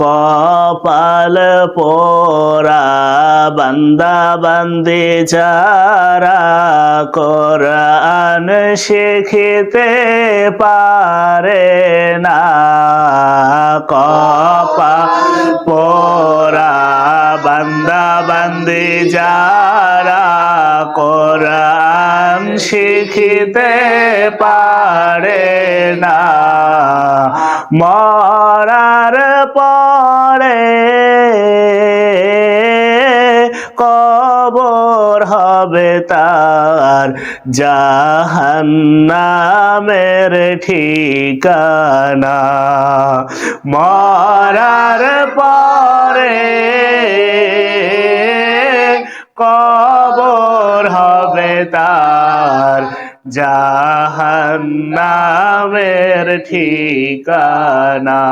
কপাল পোরা বান্দা বান্দি যারা কোরআন শিখিতে পারে না। কপাল পোরা বান্দা বান্দি যারা কোরআন শিখিতে পারে মরার পরে কবর হবে তার জাহান্নামের ঠিকানা। মরার পরে কবর হবে তার জাহান্নামের ঠিকানা।